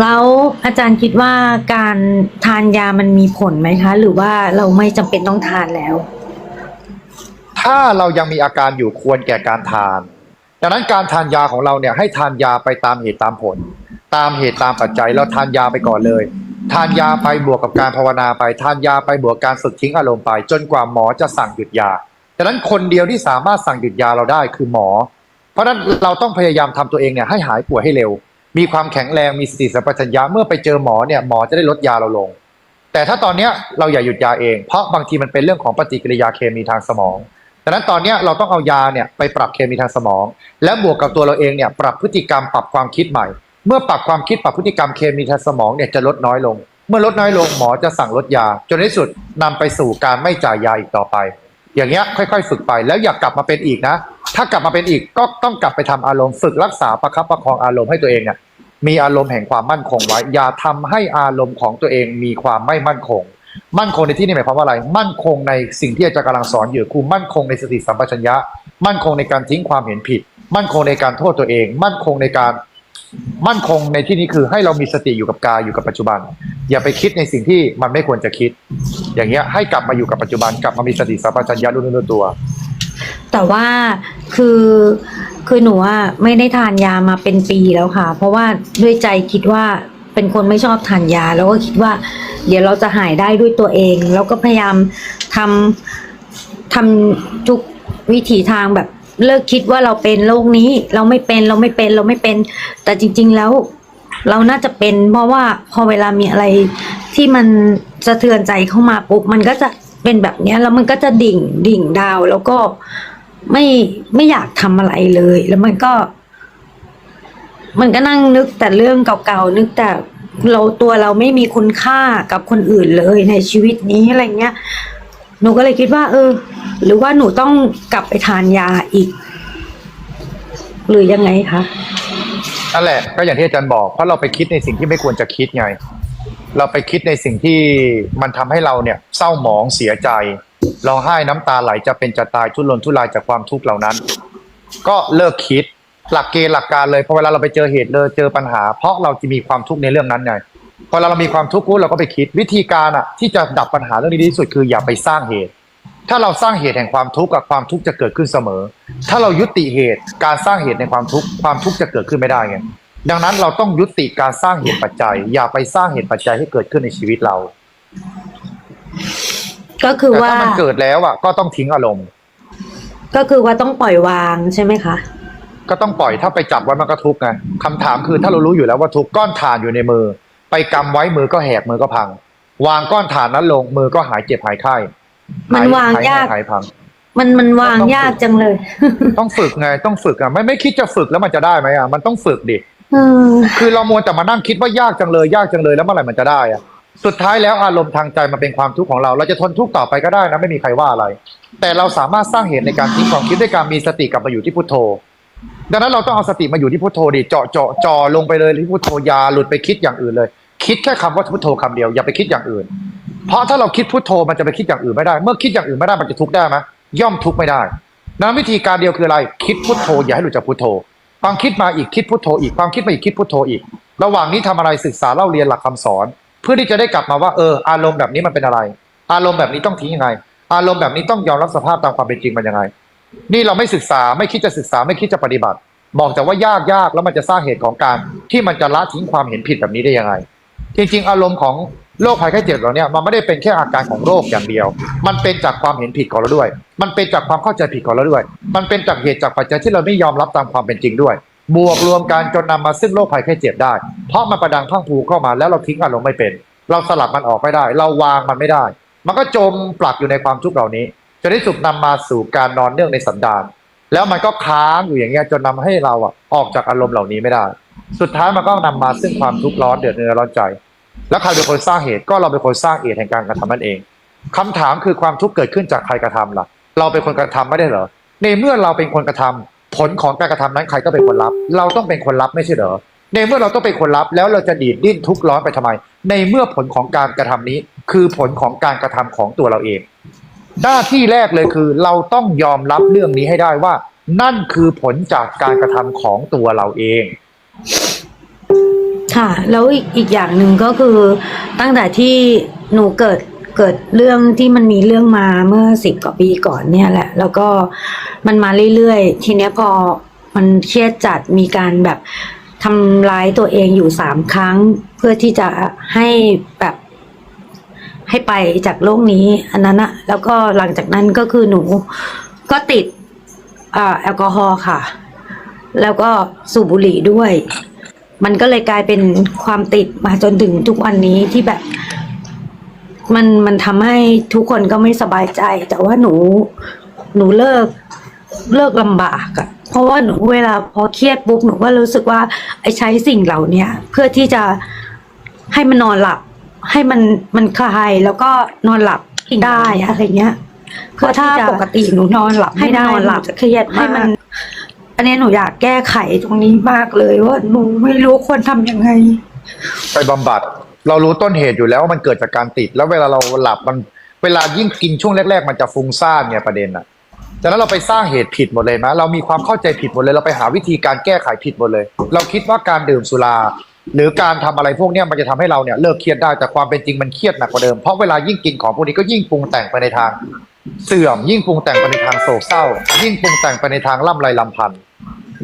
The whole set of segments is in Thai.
แล้วอาจารย์คิดว่าการทานยามันมีผลไหมคะ หรือว่าเราไม่จำเป็นต้องทานแล้ว ถ้าเรายังมีอาการอยู่ควรแก่การทาน ดังนั้นการทานยาของเราเนี่ยให้ทานยาไปตามเหตุตามผล ตามเหตุตามปัจจัยเราทานยาไปก่อนเลย ทานยาไปบวกกับการภาวนาไป ทานยาไปบวกการฝึกทิ้งอารมณ์ไป จนกว่าหมอจะสั่งหยุดยาดังนั้นคนเดียวที่สามารถสั่งหยุดยาเราได้คือหมอ เพราะฉะนั้นเราต้องพยายามทำตัวเองเนี่ยให้หายป่วยให้เร็ว มีความแข็งแรงมีสติสัมปชัญญะเมื่อไปเจอหมอเนี่ยหมอจะได้ลดยาเราลง แต่ถ้าตอนเนี้ยเราอย่าหยุดยาเอง เพราะบางทีมันเป็นเรื่องของปฏิกิริยาเคมีทางสมองดังนั้นตอนนี้เราต้องเอายาเนี่ยไปปรับเคมีทางสมอง และบวกกับตัวเราเองเนี่ยปรับพฤติกรรมปรับความคิดใหม่ เมื่อปรับความคิดปรับพฤติกรรมเคมีทางสมองเนี่ยจะลดน้อยลง เมื่อลดน้อยลงหมอจะสั่งลดยา จนในที่สุดนำไปสู่การไม่จ่ายยาอีกต่อไป อย่างเงี้ยค่อยๆ ฝึกไปแล้วอย่ากลับมาเป็นอีกนะ ถ้ากลับมาเป็นอีกก็ต้องกลับไปทำอารมณ์ฝึกรักษาประคับประคองอารมณ์ให้ตัวเองเนี่ยมีอารมณ์แห่งความมั่นคงไว้ อย่าทำให้อารมณ์ของตัวเองมีความไม่มั่นคง มั่นคงในที่นี้หมายความว่าอะไร มั่นคงในสิ่งที่อาจารย์กำลังสอนอยู่คือมั่นคงในสติสัมปชัญญะ มั่นคงในการทิ้งความเห็นผิด มั่นคงในการโทษตัวเอง มั่นคงในการ มั่นคงในที่นี้คือให้เรามีสติอยู่กับกายอยู่กับปัจจุบัน อย่าไปคิดในสิ่งที่มันไม่ควรจะคิด อย่างเงี้ยให้กลับมาอยู่กับปัจจุบันกลับมามีสติสัมปชัญญะรู้เนื้อตัว แต่ว่าคือคือหนูว่าไม่ได้ทานยามาเป็นปีแล้วค่ะ เพราะว่าด้วยใจคิดว่าเป็นคนไม่ชอบทานยา แล้วก็คิดว่า เดี๋ยวเราจะหายได้ด้วยตัวเอง แล้วก็พยายามทำทำทุกวิถีทางแบบ เลิกคิดว่าเราเป็นโรคนี้เราไม่เป็นเราไม่เป็นเราไม่เป็น แต่จริง ๆแล้ว เราน่าจะเป็น เพราะว่าพอเวลามีอะไรที่มันสะเทือนใจเข้ามาปุ๊บมันก็จะเป็นแบบนี้แล้วมันก็จะดิ่งดิ่งดาวแล้วก็ไม่ไม่อยากทำอะไรเลย แล้วมันก็ มันก็นั่งนึกแต่เรื่องเก่าๆนึกแต่เราตัวเราไม่มีคุณค่ากับคนอื่นเลยในชีวิตนี้อะไรเงี้ย หนูก็เลยคิดว่า เออ หรือว่าหนูต้องกลับไปทานยาอีก หรือยังไงคะนั่นแหละก็อย่างที่อาจารย์บอก เพราะเราไปคิดในสิ่งที่ไม่ควรจะคิดไง เราไปคิดในสิ่งที่มันทำให้เราเนี่ย เศร้าหมองเสียใจร้องไห้น้ำตาไหลจะเป็นจะตายทุรนทุรายจากความทุกข์เหล่านั้น ก็เลิกคิดหลักเกณฑ์หลักการเลยพอเวลาเราไปเจอเหตุเลยเจอปัญหา เพราะเราจะมีความทุกข์ในเรื่องนั้นไง พอเรามีความทุกข์ปุ๊บเราก็ไปคิดวิธีการอะที่จะดับปัญหาเรื่องนี้ดีที่สุดคืออย่าไปสร้างเหตุ ถ้าเราสร้างเหตุแห่งความทุกข์กับความทุกข์จะเกิดขึ้นเสมอ ถ้าเรายุติเหตุการสร้างเหตุในความทุกข์ความทุกข์จะเกิดขึ้นไม่ได้ไงดังนั้นเราต้องยุติการสร้างเหตุปัจจัย อย่าไปสร้างเหตุปัจจัยให้เกิดขึ้นในชีวิตเรา ก็คือแต่ว่าถ้ามันเกิดแล้วอะก็ต้องทิ้งอารมณ์ ก็คือว่าต้องปล่อยวางใช่ไหมคะก็ต้องปล่อยถ้าไปจับไว้มันก็ทุกข์ไงคำถามคือถ้าเรารู้อยู่แล้วว่าทุกข์ก้อนถ่านอยู่ในมือ ไปกำไว้มือก็แหกมือก็พัง วางก้อนถ่านนั้นลงมือก็หายเจ็บหายไข้มันหยวางหายยากหายพัง มันมันวางต้องฝึกยากจังเลย ต้องฝึกไงต้องฝึกอะไม่ไม่คิดจะฝึกแล้วมันจะได้ไหมอะมันต้องฝึกดิเออคือเรามัวแต่มานั่งคิดว่ายากจังเลย ยากจังเลยแล้วเมื่อไหร่มันจะได้อะสุดท้ายแล้วอารมณ์ทางใจมันเป็นความทุกข์ของเรา เราจะทนทุกข์ต่อไปก็ได้นะไม่มีใครว่าอะไร แต่เราสามารถสร้างเหตุในการทิ้งความคิดด้วยการมีสติกลับมาอยู่ที่พุทโธ ดังนั้นเราต้องเอาสติมาอยู่ที่พุทโธดิเจาะเจาะจอลงไปเลยที่พุทโธยาหลุดไปคิดอย่างอื่นเลย คิดแค่คำว่าพุทโธคำเดียวอย่าไปคิดอย่างอื่น เพราะถ้าเราคิดพุทโธมันจะไปคิดอย่างอื่นไม่ได้ เมื่อคิดอย่างอื่นไม่ได้มันจะทุกข์ได้ไหมย่อมทุกข์ไม่ได้ดังนั้นวิธีการเดียวคืออะไร คิดพุทโธอย่าให้หลุดจากพุทโธความคิดมาอีกคิดพุทโธอีกความคิดมาอีกคิดพุทโธอีก ระหว่างนี้ทำอะไรศึกษาเล่าเรียนหลักคำสอน เพื่อที่จะได้กลับมาว่าเอออารมณ์แบบนี้มันเป็นอะไร อารมณ์แบบนี้ต้องทิ้งยังไง อารมณ์แบบนี้ต้องยอมรับสภาพตามความเป็นจริงมันยังไง นี่เราไม่ศึกษาไม่คิดจะศึกษาไม่คิดจะปฏิบัติ บอกแต่ว่ายากยากแล้วมันจะสร้างเหตุของการ ที่มันจะละทิ้งความเห็นผิดแบบนี้ได้ยังไง จริง ๆ อารมณ์ของโรคภัยไข้เจ็บเราเนี่ยมันไม่ได้เป็นแค่อาการของโรคอย่างเดียว มันเป็นจากความเห็นผิดของเราด้วย มันเป็นจากความเข้าใจผิดของเราด้วย มันเป็นจากเหตุจากปัจจัยที่เราไม่ยอมรับตามความเป็นจริงด้วย บวกรวมกันจนนำมาซึ่งโรคภัยไข้เจ็บได้ เพราะมันประดังพังพรูเข้ามาแล้วเราทิ้งอารมณ์ไม่เป็น เราสลับมันออกไม่ได้ เราวางมันไม่ได้ มันก็จมปลักอยู่ในความทุกข์เหล่านี้ จนที่สุดนำมาสู่การนอนเนื่องในสันดานแล้วมันก็ค้างอยู่อย่างเงี้ยจนนำให้เราอะออกจากอารมณ์เหล่านี้ไม่ได้ สุดท้ายมันก็นำมาซึ่งความทุกข์ร้อนเดือดเนื้อร้อนใจ แล้วใครเป็นคนสร้างเหตุก็เราเป็นคนสร้างเหตุแห่งการกระทำนั่นเองคำถามคือความทุกข์เกิดขึ้นจากใครกระทำล่ะ เราเป็นคนกระทำไม่ได้เหรอในเมื่อเราเป็นคนกระทำผลของการกระทำนั้นใครก็เป็นคนรับ เราต้องเป็นคนรับไม่ใช่เหรอในเมื่อเราต้องเป็นคนรับแล้วเราจะดีดดิ้นทุกข์ร้อนไปทำไม ในเมื่อผลของการกระทำนี้ คือผลของการกระทำของตัวเราเอง หน้าที่แรกเลยคือ เราต้องยอมรับเรื่องนี้ให้ได้ว่า นั่นคือผลจากการกระทำของตัวเราเอง ค่ะ แล้วอีกอีกอย่างหนึ่งก็คือ ตั้งแต่ที่หนูเกิดเกิดเรื่องที่มันมีเรื่องมาเมื่อสิบกว่าปีก่อนเนี่ยแหละ แล้วก็มันมาเรื่อยๆ ทีเนี้ยพอมันเครียดจัดมีการแบบทำร้ายตัวเองอยู่สามครั้ง เพื่อที่จะให้แบบ ให้ไปจากโลกนี้ อันนั้นอะแล้วก็หลังจากนั้นก็คือหนูก็ติดอ่าแอลกอฮอล์ค่ะ แล้วก็สูบบุหรี่ด้วย มันก็เลยกลายเป็นความติดมาจนถึงทุกวันนี้ที่แบบ มันมันทำให้ทุกคนก็ไม่สบายใจ แต่ว่าหนู หนูเลิกเลิกลำบากอะเพราะว่าหนูเวลาพอเครียดปุ๊บหนูก็รู้สึกว่าไอ้ใช้สิ่งเหล่านี้เพื่อที่จะให้มันนอนหลับ ให้มันมันคลายแล้วก็นอนหลับได้อะไรเงี้ยเพราะถ้าปกติหนูนอนหลับไม่ได้นอนหลับจะเครียดให้มัน อันนี้หนูอยากแก้ไขตรงนี้มากเลยว่าหนูไม่รู้ควรทำยังไง ไปบำบัด เรารู้ต้นเหตุอยู่แล้วว่ามันเกิดจากการติด แล้วเวลาเราหลับมัน เวลายิ่งกินช่วงแรก ๆ มันจะฟุ้งซ่านไงประเด็นอะจากนั้นเราไปสร้างเหตุผิดหมดเลยไหมเรามีความเข้าใจผิดหมดเลย เราไปหาวิธีการแก้ไขผิดหมดเลย เราคิดว่าการดื่มสุรา หรือการทำอะไรพวกนี้มันจะทำให้เราเนี่ยเลิกเครียดได้แต่ความเป็นจริงมันเครียดหนักกว่าเดิมเพราะเวลายิ่งกินของพวกนี้ก็ยิ่งปรุงแต่งไปในทาง เสื่อมยิ่งปรุงแต่งไปในทางโศกเศร้า ยิ่งปรุงแต่งไปในทางล่ำไรลำพันธ์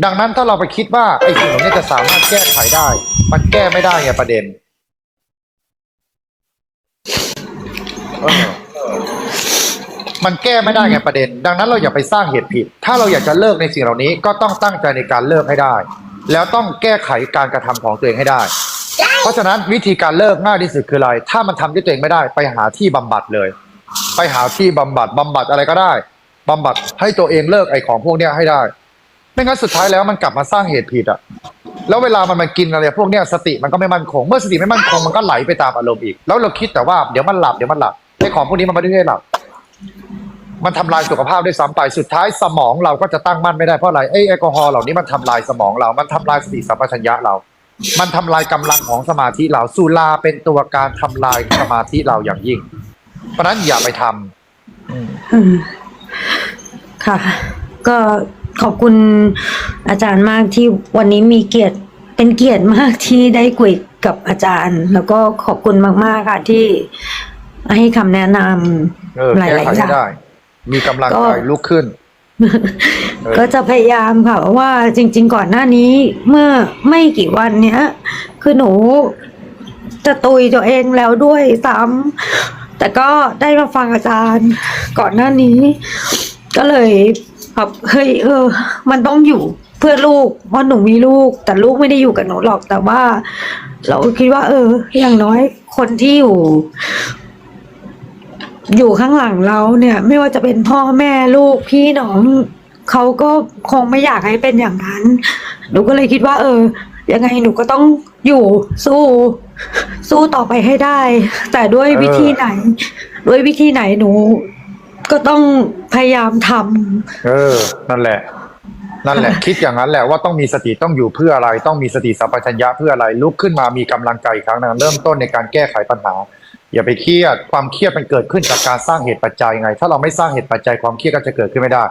ดังนั้นถ้าเราไปคิดว่าไอ้สิ่งเหล่านี้จะสามารถแก้ไขได้ มันแก้ไม่ได้ไงประเด็นมันแก้ไม่ได้ไงประเด็น ดังนั้นเราอย่าไปสร้างเหตุผิด ถ้าเราอยากจะเลิกในสิ่งเหล่านี้ก็ต้องตั้งใจในการเลิกให้ได้ แล้วต้องแก้ไขการกระทำของตัวเองให้ได้ เพราะฉะนั้นวิธีการเลิกง่ายที่สุดคืออะไร ถ้ามันทำด้วยตัวเองไม่ได้ ไปหาที่บำบัดเลย ไปหาที่บำบัดบำบัดอะไรก็ได้บำบัดให้ตัวเองเลิกไอ้ของพวกเนี้ยให้ได้ ไม่งั้นสุดท้ายแล้วมันกลับมาสร้างเหตุผิดอะแล้วเวลามันมันกินอะไรพวกเนี้ยสติมันก็ไม่มั่นคง เมื่อสติไม่มั่นคงมันก็ไหลไปตามอารมณ์อีก แล้วเราคิดแต่ว่าเดี๋ยวมันหลับเดี๋ยวมันหลับไอ้ของพวกนี้มันไม่ได้หลับ มันทำลายสุขภาพด้วยซ้ำไปสุดท้ายสมองเราก็จะตั้งมั่นไม่ได้เพราะอะไรไอ้แอลกอฮอล์เหล่านี้มันทำลายสมองเรา มันทำลายสติสัมปชัญญะเรา มันทำลายกำลังของสมาธิเราสุราเป็นตัวการทำลายสมาธิเราอย่างยิ่ง เพราะฉะนั้นอย่าไปทำอืมค่ะ ก็ขอบคุณอาจารย์มากที่วันนี้มีเกียรติเป็นเกียรติมากที่ได้คุยกับอาจารย์ แล้วก็ขอบคุณมาก ๆ ค่ะที่ให้คำแนะนเออำหลาแก้ยไขๆอย่าให้งได้ มีกำลังก็ใจลุกขึ้นเออก็จะพยายามค่ะเพราะว่าจริง ๆ ก่อนหน้านี้เมื่อไม่กี่วันเนี้ย คือหนูจะตุยตัวเองแล้วด้วยซ้ำแต่ก็ได้มาฟังอาจารย์ก่อนหน้านี้ ก็เลยแบบเฮ้ยเออ มันต้องอยู่เพื่อลูกเพราะหนูมีลูก แต่ลูกไม่ได้อยู่กับหนูหรอกแต่ว่า เราคิดว่า เออ อย่างน้อยคนที่อยู่ อยู่ข้างหลังเราเนี่ย ไม่ว่าจะเป็นพ่อแม่ลูกพี่น้องเขาก็คงไม่อยากให้เป็นอย่างนั้น หนูก็เลยคิดว่า เออ ยังไงหนูก็ต้องอยู่สู้ สู้ต่อไปให้ได้ แต่ด้วยเออวิธีไหน ด้วยวิธีไหนหนู ก็ต้องพยายามทำเออ นั่นแหละ นั่นแหละ คิดอย่างนั้นแหละว่าต้องมีสติต้องอยู่เพื่ออะไร ต้องมีสติสัมปชัญญะเพื่ออะไรลุกขึ้นมามีกำลังใจอีกครั้งหนึงเริ่มต้นในการแก้ไขปัญหา อย่าไปเครียดความเครียดมันเกิดขึ้นจากการสร้างเหตุปัจจัยไง ถ้าเราไม่สร้างเหตุปัจจัยความเครียดก็จะเกิดขึ้นไม่ได้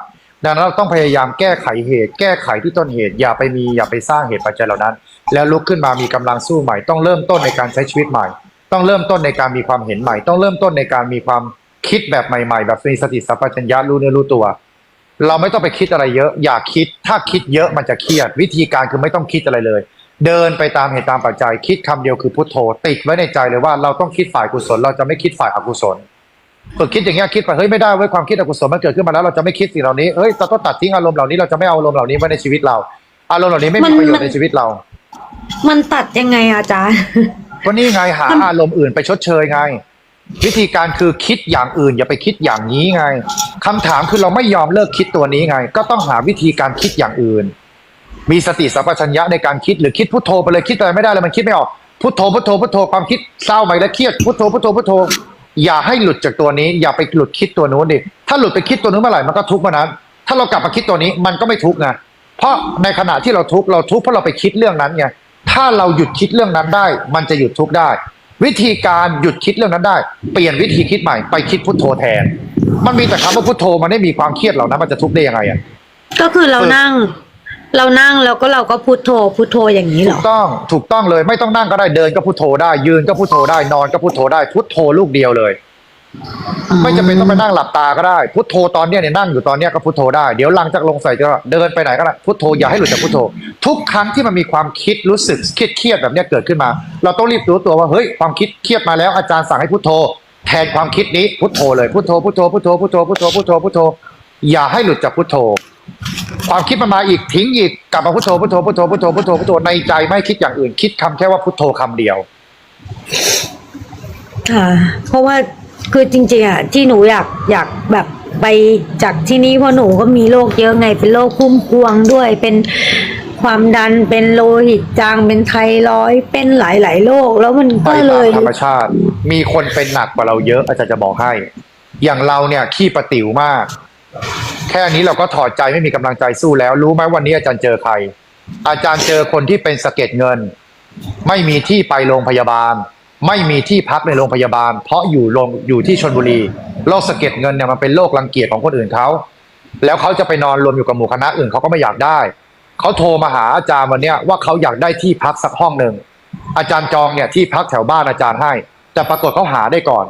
ดังนั้นเราต้องพยายามแก้ไขเหตุ แก้ไขที่ต้นเหตุ อย่าไปมีอย่าไปสร้างเหตุปัจจัยเหล่านั้น แล้วลุกขึ้นมามีกำลังสู้ใหม่ ต้องเริ่มต้นในการใช้ชีวิตใหม่ ต้องเริ่มต้นในการมีความเห็นใหม่ ต้องเริ่มต้นในการมีความคิดแบบใหม่ ๆ แบบมีสติสัมปชัญญะรู้เนื้อรู้ตัว เราไม่ต้องไปคิดอะไรเยอะ อย่าคิด ถ้าคิดเยอะมันจะเครียด วิธีการคือไม่ต้องคิดอะไรเลย เดินไปตามเหตุตามปัจจัย คิดคำเดียวคือพุทโธ ติดไว้ในใจเลยว่าเราต้องคิดฝ่ายกุศล เราจะไม่คิดฝ่ายอกุศลฝึกคิดอย่างเงี้ยคิดไปเฮ้ยไม่ได้เว้ยความคิดอกุศลมันเกิดขึ้นมาแล้วเราจะไม่คิดสิ่งเหล่านี้เฮ้ยเราต้องตัดทิ้งอารมณ์เหล่านี้เราจะไม่เอาอารมณ์เหล่านี้ไว้ในชีวิตเรา อารมณ์เหล่านี้ไม่มีมันประโยชมันน์ในชีวิตเรา มันตัดยังไงอะอาจารย์ก็นี่ไงหาอารมณ์อื่นไปชดเชยไง วิธีการคือคิดอย่างอื่น อย่าไปคิดอย่างนี้ไงคำถามคือเราไม่ยอมเลิกคิดตัวนี้ไง ก็ต้องหาวิธีการคิดอย่างอื่น มีสติสัมปชัญญะในการคิดหรือคิดพุทโธไปเลยคิดอะไรไม่ได้เลยมันคิดไม่ออกพุทโธพุทโธพุทโธความคิดเศร้าไปแล้วเครียดพุทโธพุทโธพุทโธ อย่าให้หลุดจากตัวนี้ อย่าไปหลุดคิดตัวนู้นดิถ้าหลุดไปคิดตัวนู้นเมื่อไหร่มันก็ทุกข์เมื่อนั้น ถ้าเรากลับมาคิดตัวนี้มันก็ไม่ทุกข์ไงเพราะในขณะที่เราทุกข์เราทุกข์เพราะเราไปคิดเรื่องนั้นไงถ้าเราหยุดคิดเรื่องนั้นได้ มันจะหยุดทุกข์ได้ วิธีการหยุดคิดเรื่องนั้นได้ เปลี่ยนวิธีคิดใหม่ไปคิดพุทโธแทน มันมีแต่คำว่าพุทโธมันไม่มีความเครียดเหล่านั้นมันจะทุกข์ได้ยังไงอะก็คือเรานั่ง เรานั่งแล้วก็เราก็พุทโธพุทโธอย่างนี้เหรถูอกต้องถูกต้องเลยไม่ต้องนั่งก็ได้เดินก็พุทโธได้ ยืนก็พุทโธได้นอนก็พุทโธได้พุทโธลูกเดียวเลย ไม่จำเป็นต้องไปนั่งหลับตาก็ได้พุทโธตอนเนี้ยเนี่ยนั่งอยู่ตอนเนี้ยก็พุทโธได้เดี๋ยวหลังจากลงใส่จะเดินไปไหนก็ได้พุทโธอย่าให้หลุดจากพุทโธ ทุกครั้งที่มันมีความคิดรู้สึกเครียดเครียดๆแบบเนี้ยเกิดขึ้นมา เราต้องรีบรู้ตัวว่าเฮ้ยความคิดเครียดมาแล้วอาจารย์สั่งให้พุทโธ แทนความคิดนี้พุทโธเลยพุทโธพุทโธพุทโธพุทโธพุทโธพุทโธพุทโธอย่าให้หลุดจากพุทโธ ความคิดมันมาอีกทิ้งอีกกลับมาพุทโธพุทโธพุทโธพุทโธพุทโธพุทโธในใจไม่คิดอย่างอื่น คิดคำแค่ว่าพุทโธคำเดียวค่ะเพราะว่าคือจริงๆอะที่หนูอยากอยากแบบไปจากที่นี้เพราะหนูก็มีโรคเยอะไงเป็นโรคพุ่มพวงด้วยเป็นความดันเป็นโลหิตจางเป็นไทรอยด์เป็นหลายๆโรคแล้วมันไปก็เลตามยธรรมชาติ มีคนเป็นหนักกว่าเราเยอะอาจารย์จะบอกให้ อย่างเราเนี่ยขี้ประติ๋วมาก แค่นี้เราก็ถอดใจไม่มีกำลังใจสู้แล้ว รู้ไหมวันนี้อาจารย์เจอใคร อาจารย์เจอคนที่เป็นสะเก็ดเงิน ไม่มีที่ไปโรงพยาบาล ไม่มีที่พักในโรงพยาบาล เพราะอยู่โรงอยู่ที่ชนบุรีโรคสะเก็ดเงินเนี่ยมันเป็นโรครังเกียจของคนอื่นเขาแล้วเขาจะไปนอนรวมอยู่กับหมู่คณะอื่นเขาก็ไม่อยากได้เขาโทรมาหาอาจารย์วันนี้ว่าเขาอยากได้ที่พักสักห้องหนึ่งอาจารย์จองเนี่ยที่พักแถวบ้านอาจารย์ให้ แต่ปรากฏเขาหาได้ก่อน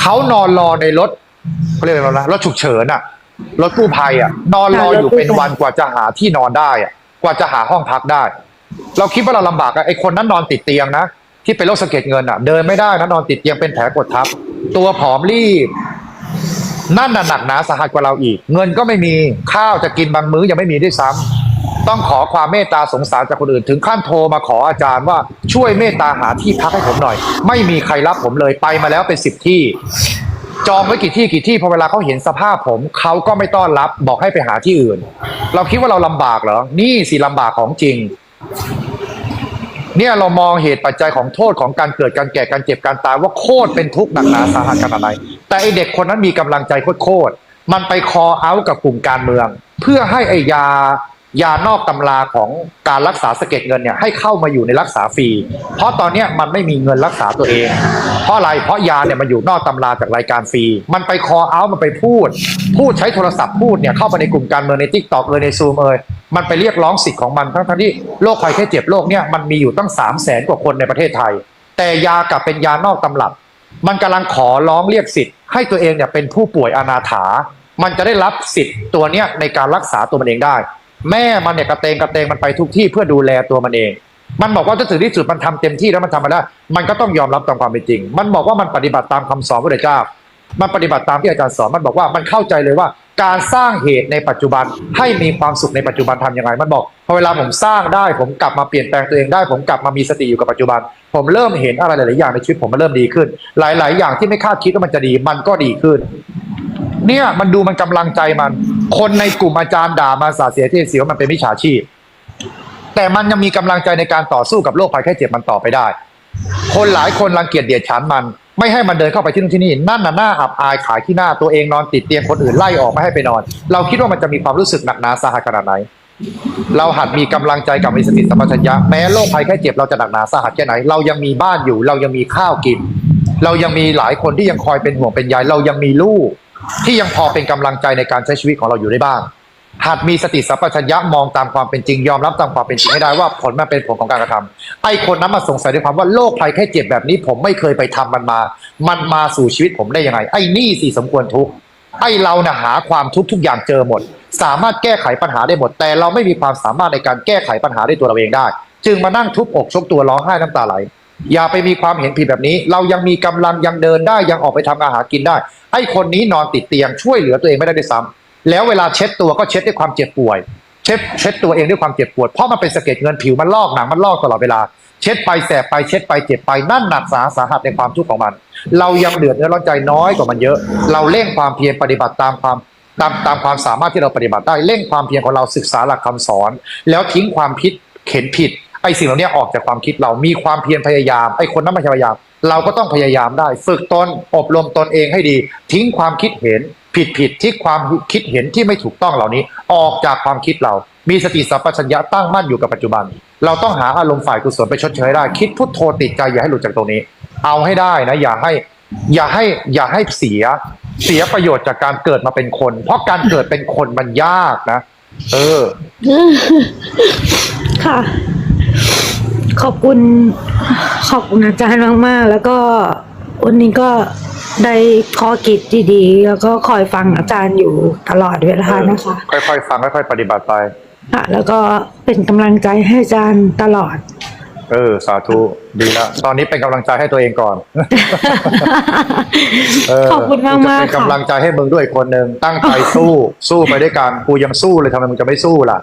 เขานอนรอในรถเขาเรียกอะไรนะรถฉุกเฉินอะ รถกู้ภัยอะนอนรออยู่เป็นวันกว่าจะหาที่นอนได้อะกว่าจะหาห้องพักได้ เราคิดว่าเราลำบากอะไอคนนั้นนอนติดเตียงนะที่เป็นโรคสะเก็ดเงินอะเดินไม่ได้นะนอนติดเตียงเป็นแผลกดทับ ตัวผอมรีบ นั่นน่ะหนักหนาสาหัสกว่าเราอีก เงินก็ไม่มีข้าวจะกินบางมื้อยังไม่มีด้วยซ้ำต้องขอความเมตตาสงสารจากคนอื่น ถึงขั้นโทรมาขออาจารย์ว่าช่วยเมตตาหาที่พักให้ผมหน่อย ไม่มีใครรับผมเลยไปมาแล้วเป็นสิบที่ จองไว้กี่ที่กี่ที่พอเวลาเขาเห็นสภาพผมเขาก็ไม่ต้อนรับบอกให้ไปหาที่อื่น เราคิดว่าเราลำบากเหรอ นี่สิลำบากของจริง เนี่ยเรามองเหตุปัจจัยของโทษของการเกิดการแก่การเจ็บการตายว่าโคตรเป็นทุกข์หนักหนาสาหัสขนาดไหนแต่ไอเด็กคนนั้นมีกำลังใจโคตรมันไปคอเอาท์กับกลุ่มการเมือง เพื่อให้ไอยา ยานอกตำราของการรักษาสะเก็ดเงินเนี่ยให้เข้ามาอยู่ในรักษาฟรี เพราะตอนนี้มันไม่มีเงินรักษาตัวเอง เพราะอะไร เพราะยาเนี่ยมันอยู่นอกตำราจากรายการฟรี มันไปคอเอา มันไปพูด พูดใช้โทรศัพท์พูดเนี่ยเข้าไปในกลุ่มการเมืองในทิกตอกเอยในซูมเอยมันไปเรียกร้องสิทธิ์ของมันทั้งทั้งที่โรคภัยแค่เจ็บโรคเนี่ยมันมีอยู่ตั้งสามแสนกว่าคนในประเทศไทย แต่ยากลับเป็นยานอกตำรับ มันกำลังขอร้องเรียกสิทธิ์ให้ตัวเองเนี่ยเป็นผู้ป่วยอนาถา มันจะได้รับสิทธิ์ตัวเนี้ยในการรักษาตัวมันเองได้ แม่มันเนี่ยกระเตงกระเตงมันไปทุกที่เพื่อดูแลตัวมันเอง มันบอกว่าถ้าถึงที่สุดมันทำเต็มที่แล้วมันทำมาได้ มันก็ต้องยอมรับตามความเป็นจริง มันบอกว่ามันปฏิบัติตามคำสอนพระเจ้า มันปฏิบัติตามที่อาจารย์สอน มันบอกว่ามันเข้าใจเลยว่า การสร้างเหตุในปัจจุบันให้มีความสุขในปัจจุบันทำยังไง มันบอกพอเวลาผมสร้างได้ ผมกลับมาเปลี่ยนแปลงตัวเองได้ ผมกลับมามีสติอยู่กับปัจจุบัน ผมเริ่มเห็นอะไรหลาย ๆ อย่างในชีวิตผมมันเริ่มดีขึ้น หลาย ๆ อย่างที่ไม่คาดคิดว่ามันจะดี มันก็ดีขึ้น เนี่ยมันดูมันกำลังใจมัน คนในกลุ่มอาจารย์ด่ามาสาเสียเทเสียวมันเป็นมิจฉาชีพ แต่มันยังมีกำลังใจในการต่อสู้กับโรคภัยแค่เจ็บมันต่อไปได้ คนหลายคนรังเกียจเดียดฉันมัน ไม่ให้มันเดินเข้าไปที่นู่นที่นี่นั่นน่ะหน้าอับอายขายที่หน้าตัวเองนอนติดเตียงคนอื่นไล่ออกไม่ให้ไปนอน เราคิดว่ามันจะมีความรู้สึกหนักหนาสาหัสขนาดไหน เราหัดมีกำลังใจกับมีสติสัมปชัญญะแม้โรคภัยแค่เจ็บเราจะหนักหนาสาหัสแค่ไหน เรายังมีบ้านอยู่ เรายังมีข้าวกิน เรายังมีหลายคนที่ยังคอยเป็นห่วงเป็นใยเรายังมีลูก ที่ยังพอเป็นกำลังใจในการใช้ชีวิตของเราอยู่ได้บ้างหัดมีสติสัมปชัญญะมองตามความเป็นจริงยอมรับตามความเป็นจริงให้ได้ว่าผลมันเป็นผลของการกระทำไอ้คนนั้นมาสงสัยด้วยความว่าโรคภัยแค่เจ็บแบบนี้ ผมไม่เคยไปทำมันมา มันมาสู่ชีวิตผมได้ยังไง ไอ้นี่สิสมควรทุกข์ไอ้เราน่ะหาความทุกทุกอย่างเจอหมด สามารถแก้ไขปัญหาได้หมด แต่เราไม่มีความสามารถในการแก้ไขปัญหาด้วยตัวเราเองได้ จึงมานั่งทุบอกชกตัวร้องไห้น้ำตาไหล อย่าไปมีความเห็นผิดแบบนี้ เรายังมีกำลังยังเดินได้ยังออกไปทำอาหารกินได้ไอ้คนนี้นอนติดเตียงช่วยเหลือตัวเองไม่ได้ด้วยซ้ำแล้วเวลาเช็ดตัวก็เช็ดด้วยความเจ็บป่วย เช็ดเช็ดตัวเองด้วยความเจ็บปวดเพราะมันเป็นสะเก็ดเงินผิวมันลอกหนังมันลอกตลอดเวลา เช็ดไปแสบไปเช็ดไปเจ็บไปนั่นหนักสาสาหัสในความทุกข์ของมัน เรายังเดือดเนื้อร้อนใจน้อยกว่ามันเยอะ เราเร่งความเพียรปฏิบัติตามความตามตามความสามารถที่เราปฏิบัติได้เร่งความเพียรของเราศึกษาหลักคำสอน แล้วทิ้งความคิดเข็นผิด ไอ้สิ่งเหล่านี้ออกจากความคิดเรามีความเพียรพยายามไอ้คนนั้นไม่พยายาม เราก็ต้องพยายามได้ ฝึกตนอบรมตนเองให้ดี ทิ้งความคิดเห็นผิดผิดที่ความคิดเห็นที่ไม่ถูกต้องเหล่านี้ ออกจากความคิดเรา มีสติสัมปชัญญะตั้งมั่นอยู่กับปัจจุบัน เราต้องหาอารมณ์ฝ่ายกุศลไปชดเชยได้ คิดพุทโธติดใจอย่าให้หลุดจากตรงนี้ เอาให้ได้นะ อย่าให้ อย่าให้อย่าให้เสียเสียประโยชน์จากการเกิดมาเป็นคน เพราะการเกิดเป็นคนมันยากนะ เออ ค่ะ ขอบคุณขอบคุณอาจารย์มาก ๆ แล้วก็วันนี้ก็ได้ข้อคิดดีๆ แล้วก็คอยฟังอาจารย์อยู่ตลอดเวลานะคะ ค่อยๆฟังค่อยๆปฏิบัติไป ค่ะ แล้วก็เป็นกำลังใจให้อาจารย์ตลอด เออ สาธุ ดีแล้วตอนนี้เป็นกำลังใจให้ตัวเองก่อนเออขอบคุณมากจะมากเป็นค่ะกำลังใจให้มึงด้วยคนหนึ่งตั้งใจสู้ สู้ไปด้วยกัน กูยังสู้เลยทำไมมึงจะไม่สู้ล่ะ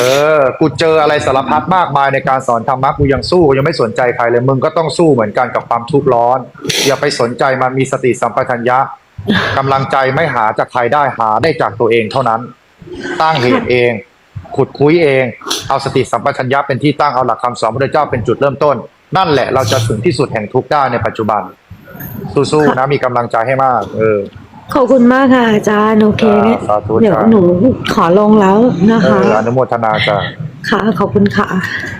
เออ กูเจออะไรสารพัดมากมายในการสอนธรรมะกูยังสู้กูยังไม่สนใจใครเลย มึงก็ต้องสู้เหมือนกันกับความทุกข์ร้อน อย่าไปสนใจมันมีสติสัมปชัญญะกำลังใจไม่หาจากใครได้หาได้จากตัวเองเท่านั้น ตั้งเหตุเอง ขุดคุยเอง เอาสติสัมปชัญญะเป็นที่ตั้งเอาหลักคำสอนพระเจ้าเป็นจุดเริ่มต้น นั่นแหละเราจะถึงที่สุดแห่งทุกข์ได้ในปัจจุบัน สู้ๆนะมีกำลังใจให้มาก เออขอบคุณมากค่ะอาจารย์โอเคจ้าสาธุเดี๋ยวจ้าหนูขอลงแล้วนะเอคะออนุโมทนาจ้ะค่ะขอบคุณค่ะค